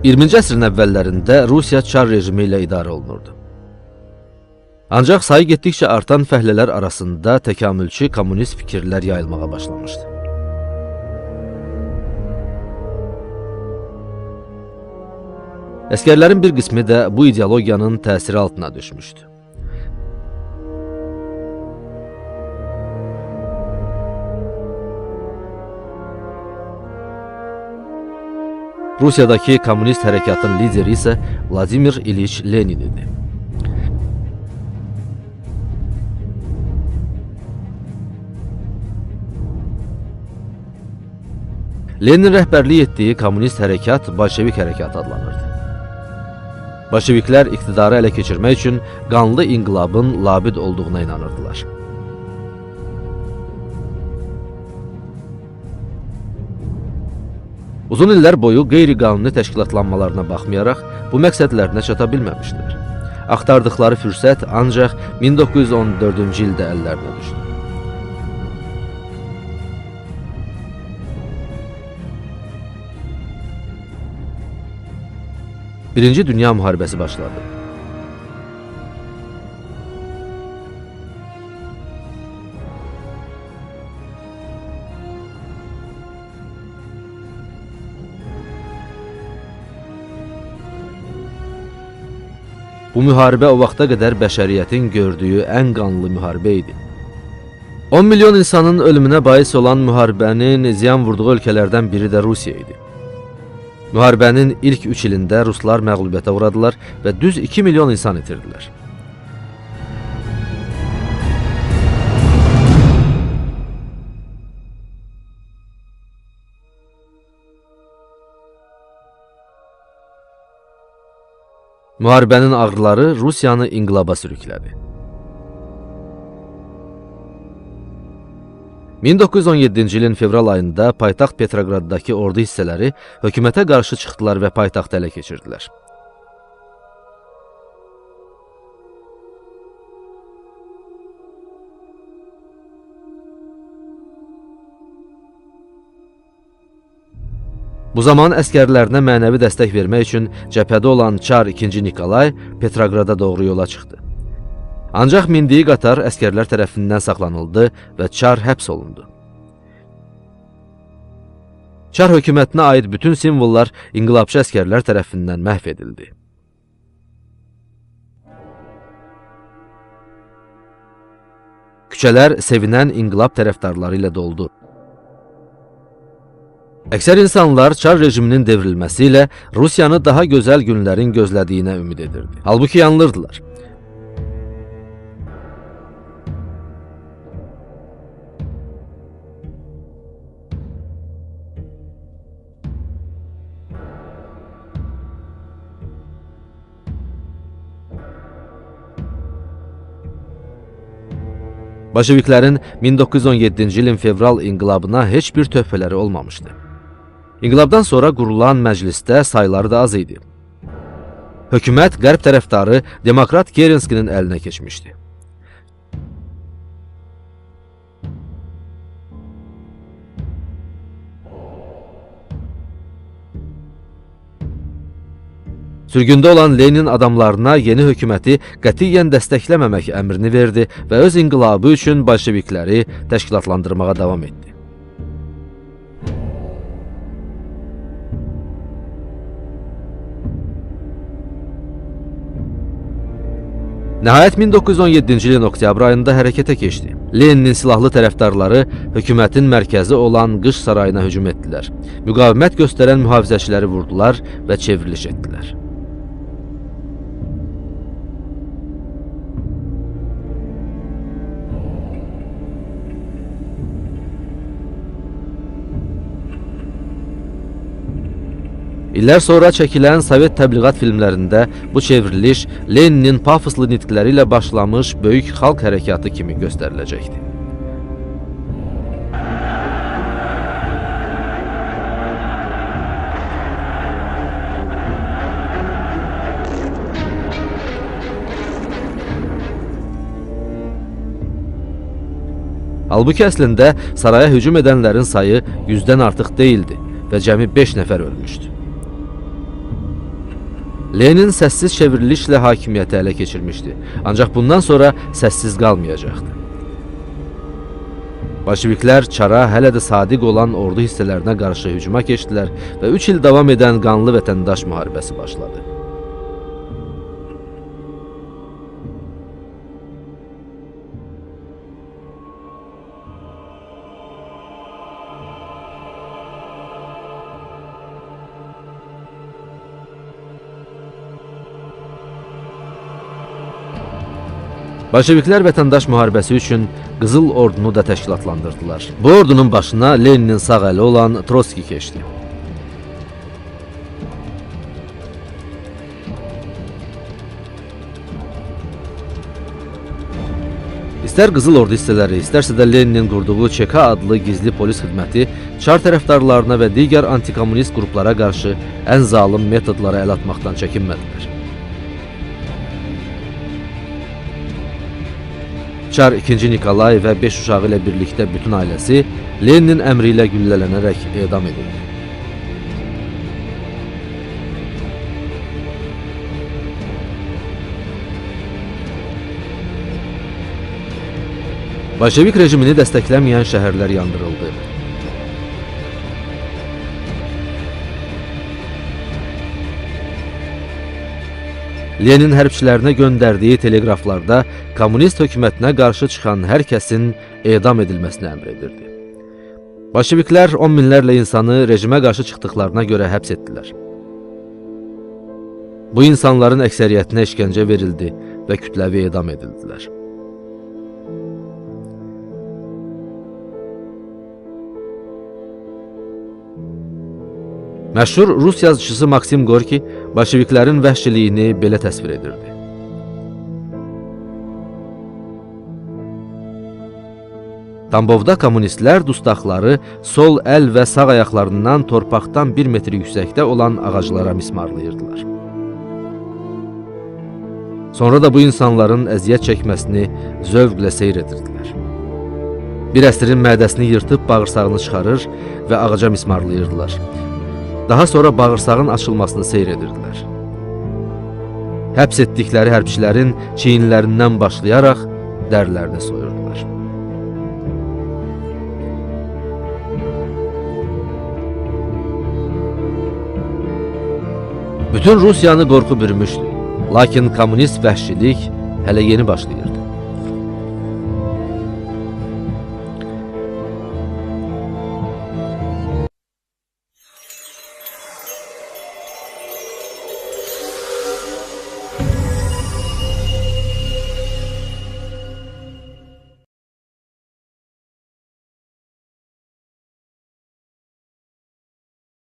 20-ci əsrin əvvəllərində Rusiya çar rejimi ilə idarə olunurdu. Ancaq sayı getdikcə artan fəhlələr arasında təkamülçü kommunist fikirlər yayılmağa başlamışdı. Əskərlərin bir qismi də bu ideologiyanın təsiri altına düşmüşdü. Rusiyadakı kommunist hərəkatın lideri isə Vladimir İliç Lenin idi. Lenin rəhbərlik etdiyi kommunist hərəkat Bolşevik hərəkatı adlanırdı. Bolşeviklər iqtidarı ələ keçirmək üçün qanlı inqilabın labid olduğuna inanırdılar. Uzun illər boyu qeyri-qanuni təşkilatlanmalarına baxmayaraq bu məqsədlərinə çata bilməmişdilər. Axtardıqları fürsət ancaq 1914-cü ildə əllərinə düşdü. Birinci Dünya müharibəsi başladı. Bu müharibə o vaxta qədər bəşəriyyətin gördüyü ən qanlı müharibə idi. 10 milyon insanın ölümünə bais olan müharibənin ziyan vurduğu ölkələrdən biri də Rusiya idi. Müharibənin ilk 3 ilində ruslar məğlubiyyətə uğradılar və düz 2 milyon insan itirdilər. Müharibənin ağrıları Rusiyanı inqilaba sürüklədi. 1917-ci ilin fevral ayında paytaxt Petroqraddakı ordu hissələri hökumətə qarşı çıxdılar və paytaxtı ələ keçirdilər. Bu zaman əskərlərinə mənəvi dəstək vermək üçün cəbhədə olan Çar 2-ci Nikolay Petroqrada doğru yola çıxdı. Ancaq mindiyi qatar əskərlər tərəfindən saxlanıldı və Çar həbs olundu. Çar hökumətinə aid bütün simvollar inqilabçı əskərlər tərəfindən məhv edildi. Küçələr sevinən inqilab tərəfdarları ilə doldu. Əksər insanlar Çar rejiminin devrilməsi ilə Rusiyanı daha gözəl günlərin gözlədiyinə ümid edirdi. Halbuki yanılırdılar. Bolşeviklərin 1917-ci ilin fevral inqilabına heç bir töhfələri olmamışdı. İnqilabdan sonra qurulan məclisdə sayları da az idi. Hökumət qərb tərəfdarı Demokrat Kerenskinin əlinə keçmişdi. Sürgündə olan Lenin adamlarına yeni hökuməti qətiyyən dəstəkləməmək əmrini verdi və öz inqilabı üçün bolşevikləri təşkilatlandırmağa davam etdi. Nəhayət 1917-ci ilin oktyabr ayında hərəkətə keçdi. Leninin silahlı tərəfdarları hökumətin mərkəzi olan Qış sarayına hücum etdilər. Müqavimət göstərən mühafizəçiləri vurdular və çevriliş etdilər. İllər sonra çəkilən Sovet təbliğat filmlərində bu çevriliş Leninin pafoslu nitqləri ilə başlamış böyük xalq hərəkatı kimi göstəriləcəkdi. Halbuki əslində saraya hücum edənlərin sayı 100-dən artıq deyildi və cəmi 5 nəfər ölmüşdü. Lenin səssiz çevrilişlə hakimiyyəti ələ keçirmişdi. Ancaq bundan sonra səssiz qalmayacaqdı. Bolşeviklər çara hələ də sadiq olan ordu hissələrinə qarşı hücuma keçdilər və 3 il davam edən qanlı vətəndaş müharibəsi başladı. Bolşeviklər vətəndaş müharibəsi üçün Qızıl Ordunu da təşkilatlandırdılar. Bu ordunun başına Leninin sağ əli olan Trotski keçdi. İstər Qızıl Ordu hissələri, istərsə də Leninin qurduğu ÇK adlı gizli polis xidməti çar tərəfdarlarına və digər antikommunist qruplara qarşı ən zalım metodlara əl atmaqdan çəkinmədilər. Çar 2. Nikolay və 5 uşağı ilə birlikdə bütün ailəsi Leninin əmri ilə güllələnərək edam edildi. Bolşevik rejimini dəstəkləməyən şəhərlər yandırıldı. Lenin hərbçilərinə göndərdiyi teleqraflarda kommunist hökumətinə qarşı çıxan hər kəsin edam edilməsini əmr edirdi. Bolşeviklər 10 minlərlə insanı rejimə qarşı çıxdıqlarına görə həbs etdilər. Bu insanların əksəriyyətinə işgəncə verildi və kütləvi edam edildilər. Məşhur Rus yazıçısı Maksim Gorki bolşeviklərin vəhşiliyini belə təsvir edirdi. Tambovda kommunistlər dustaqları sol əl və sağ ayaqlarından torpaqdan 1 metr yüksəkdə olan ağaclara mismarlayırdılar. Sonra da bu insanların əziyyət çəkməsini zövqlə seyr edirdilər. Bir əsrin mədəsini yırtıb bağırsağını çıxarır və ağaca mismarlayırdılar. Daha sonra bağırsağın açılmasını seyr edirdilər. Həbs etdikləri hərbçilərin çiyinlərindən başlayaraq dərlərini soyurdular. Bütün Rusiyanı qorxu bürümüşdü. Lakin kommunist vəhşilik hələ yeni başlayırdı.